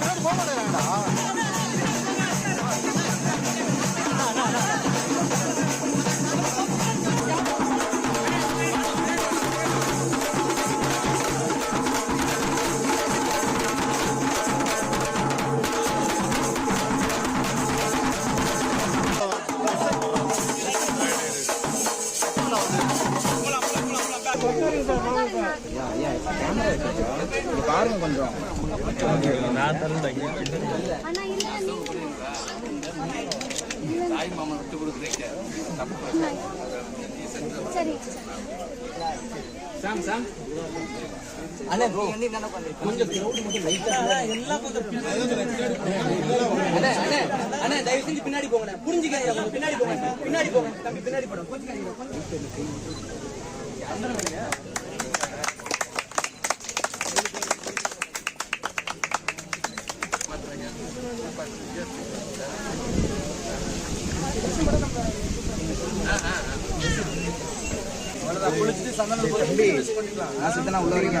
முன்னாடி போக மாட்டேங்கிறாங்கடா பாருங்க கொஞ்சம் கொஞ்சம் தயவு செஞ்சு பின்னாடி போங்க பின்னாடி போங்க பின்னாடி போங்க தம்பி பின்னாடி போடும் கொஞ்சம் நான் சித்தனா உள்ள வரீங்க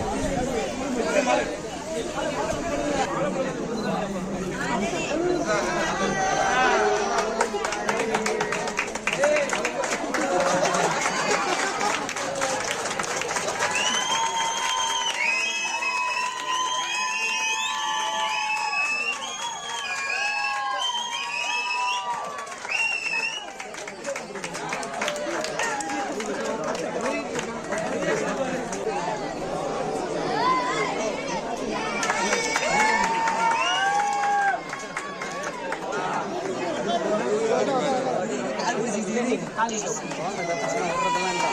கிம்பிள் மேலும்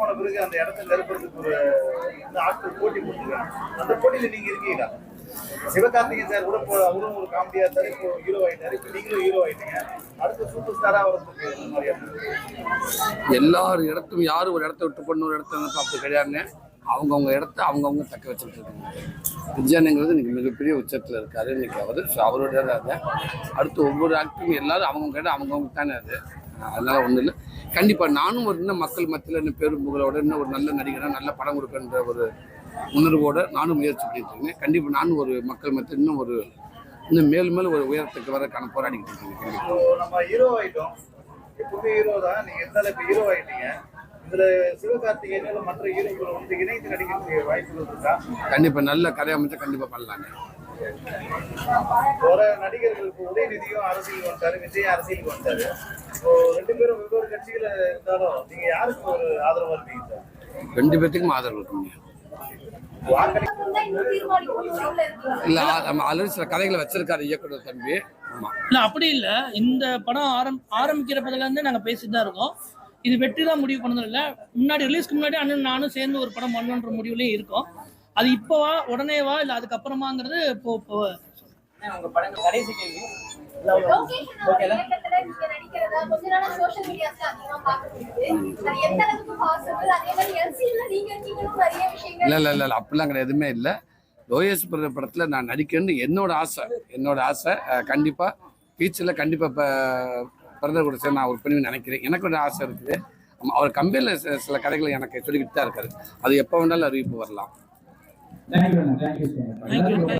போன பிறகு அந்த இடத்த நிரப்புறதுக்கு ஒரு இந்த ஆட்கள் போட்டி போட்டுருக்காங்க. அந்த போட்டியில நீங்க இருக்கீங்களா? சிவகார்த்திகேயன் சார் கூட போ அவரும் ஒரு காமெடியா இருந்தாரு. இப்போ ஹீரோ ஆயிட்டாரு. இப்போ நீங்களும் ஹீரோ ஆயிட்டீங்க. அடுத்த சூப்பர் ஸ்டாரா வரதுக்கு எல்லார் இடத்தும் யாரும் ஒரு இடத்த விட்டு பொண்ணு ஒரு இடத்த பார்த்து அப்படி கிடையாதுங்க. அவங்கவுங்க இடத்த அவங்கவுங்க தக்க வச்சுட்டு இருக்காங்க விஜயானங்கிறது இன்னைக்கு மிகப்பெரிய உச்சத்தில் இருக்காரு. இன்னைக்கு அவர் ஸோ அவரோட அடுத்து ஒவ்வொரு ஆக்டரும் எல்லாரும் அவங்கவுங்க இடம் அவங்கவுங்க தானே அது. அதனால ஒன்றும் இல்லை. கண்டிப்பாக நானும் ஒரு இன்னும் மக்கள் மத்தியில் இன்னும் பெரும் புகழோட இன்னும் ஒரு நல்ல நடிகராக நல்ல படம் கொடுக்கன்ற ஒரு உணர்வோட நானும் முயற்சி பண்ணிட்டு இருக்கேன். கண்டிப்பாக நானும் ஒரு மக்கள் மத்தியில் இன்னும் ஒரு இன்னும் மேலும் மேலும் ஒரு உயரத்துக்கு வரக்கான போராடிக்கிட்டு இருக்கேன். நம்ம ஹீரோ ஆயிட்டோம். எப்பவுமே ஹீரோ தான். நீங்க இருந்தாலும் இப்போ ஹீரோ இருக்கா? கண்டிப்பாக நல்ல கதை அமைச்சா கண்டிப்பாக பண்ணலாங்க. வர நடிகர்கள் இப்போ உதயநிதியும் அரசியல் வந்துட்டாரு விஜய் அரசியலுக்கு இப்போ ரெண்டு பேரும் வெவ்வேறு கட்சிகள் இருந்தாலும் நீங்க யாருக்கு ஒரு ஆதரவா ரெண்டு பேர்த்துக்கும் இருக்குங்க. இல்லை நம்ம ஆல்ரெடி சில கதைகளை வச்சிருக்காரு இயக்குனர் தம்பி. இல்ல அப்படி இல்ல. இந்த படம் ஆரம் ஆரம்பிக்கிறப்பதுல இருந்து நாங்க பேசிட்டு தான் இருக்கோம். இது வெற்றி தான் முடிவு பண்ணதும் இல்ல. முன்னாடி ரிலீஸ்க்கு முன்னாடி அண்ணன் நானும் சேர்ந்து ஒரு படம் பண்ணணுன்ற முடிவுலயும் இருக்கோம். அது இப்போவா உடனேவா இல்ல அதுக்கப்புறமாங்கிறது இப்போ இப்போ இல்லை இல்லை இல்லை அப்படிலாம் கிடையாது. எதுவுமே இல்லை. லோயஸ் படத்தில் நான் நடிக்கணும்னு என்னோட ஆசை. என்னோட ஆசை அஹ், கண்டிப்பா பீச்சில் கண்டிப்பா இப்போ பிரதர் கூட சேர்ந்து நான் ஒரு பண்ணி நினைக்கிறேன். எனக்கு ஒரு ஆசை இருக்குது. அவர் கம்பெனியில் சில கதைகளை எனக்கு சொல்லிக்கிட்டு தான் இருக்காரு. அது எப்போ வேணாலும் அறிவிப்பு வரலாம் தேங்க்யூ